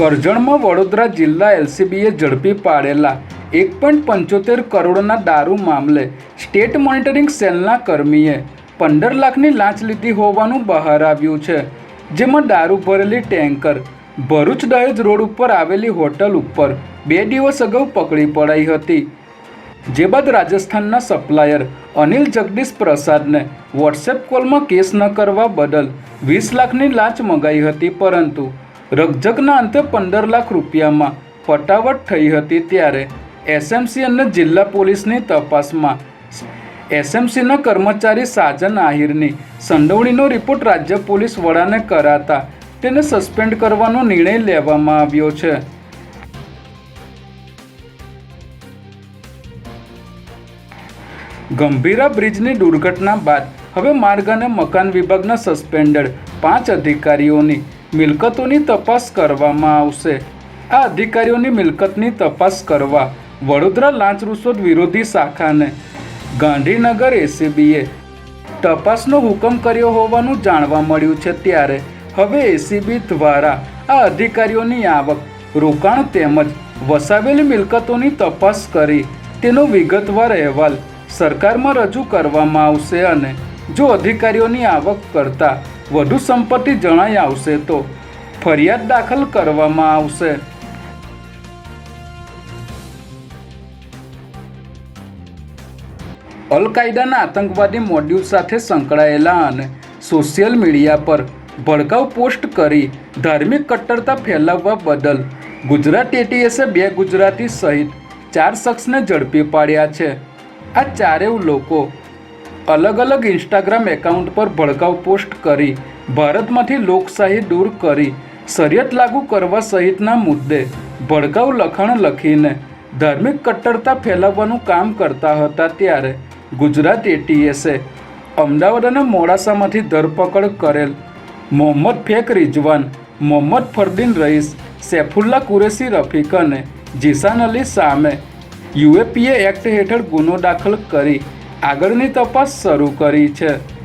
કરજણમાં વડોદરા જિલ્લા એલસીબીએ ઝડપી પાડેલા એક પોઈન્ટ પંચોતેર કરોડના દારૂ મામલે સ્ટેટ મોનિટરિંગ સેલના કર્મીએ પંદર લાખની લાંચ લીધી હોવાનું બહાર આવ્યું છે, જેમાં દારૂ ભરેલી ટેન્કર, ભરૂચ દહેજ રોડ ઉપર આવેલી હોટલ ઉપર બે દિવસ અગાઉ પકડી પડાઈ હતી. જે બાદ રાજસ્થાનના સપ્લાયર અનિલ જગદીશ પ્રસાદને વોટ્સએપ કોલમાં કેસ ન કરવા બદલ વીસ લાખની લાંચ મંગાઈ હતી પરંતુ રકઝકના અંતે પંદર લાખ રૂપિયામાં ફટાવટ થઈ હતી ત્યારે એસએમસી અને જિલ્લા પોલીસની તપાસમાં. એસએમસીના કર્મચારી સાજન આહિરની સંડોવણીનો રિપોર્ટ રાજ્ય પોલીસ વડાને કરાતા તેને સસ્પેન્ડ કરવાનો નિર્ણય લેવામાં આવ્યો છે. ગંભીરા બ્રિજની દુર્ઘટના બાદ હવે માર્ગ અને મકાન વિભાગના સસ્પેન્ડેડ પાંચ અધિકારીઓની મિલકતોની તપાસ કરવામાં આવશે. આ અધિકારીઓની મિલકતની તપાસ કરવા વડોદરા લાંચ રૂશ્વત વિરોધી શાખાને ગાંધીનગર એસીબીએ તપાસનો હુકમ કર્યો હોવાનું જાણવા મળ્યું છે ત્યારે હવે એસીબી દ્વારા આ અધિકારીઓની આવક, રોકાણ તેમજ વસાવેલી મિલકતોની તપાસ કરી તેનો વિગતવાર અહેવાલ સરકારમાં રજૂ કરવામાં આવશે અને જો અધિકારીઓની આવક કરતાં વધુ સંપત્તિ જણાઈ આવશે તો ફરિયાદ દાખલ કરવામાં આવશે. અલ કાયદાના આતંકવાદી મોડ્યુલ સાથે સંકળાયેલા અને સોશિયલ મીડિયા પર ભડકાઉ પોસ્ટ કરી ધાર્મિક કટ્ટરતા ફેલાવવા બદલ ગુજરાત એટીએસે બે ગુજરાતી સહિત ચાર શખ્સને ઝડપી પાડ્યા છે. આ ચારેય લોકો અલગ અલગ ઇન્સ્ટાગ્રામ એકાઉન્ટ પર ભડકાઉ પોસ્ટ કરી, ભારતમાંથી લોકશાહી દૂર કરી, શરિયત લાગુ કરવા સહિતના મુદ્દે ભડકાઉ લખાણ લખીને ધાર્મિક કટ્ટરતા ફેલાવવાનું કામ કરતા હતા ત્યારે ગુજરાત એટીએસે અમદાવાદ અને મોડાસામાંથી ધરપકડ કરેલ મોહમ્મદ ફેક રિજવાન મોહમ્મદ ફરદીન રઈસ, સૈફુલ્લા કુરેશી રફીક અને જીસાન અલી સામે યુએપીએ એક્ટ હેઠળ ગુનો દાખલ કરી આગળની તપાસ શરૂ કરી છે.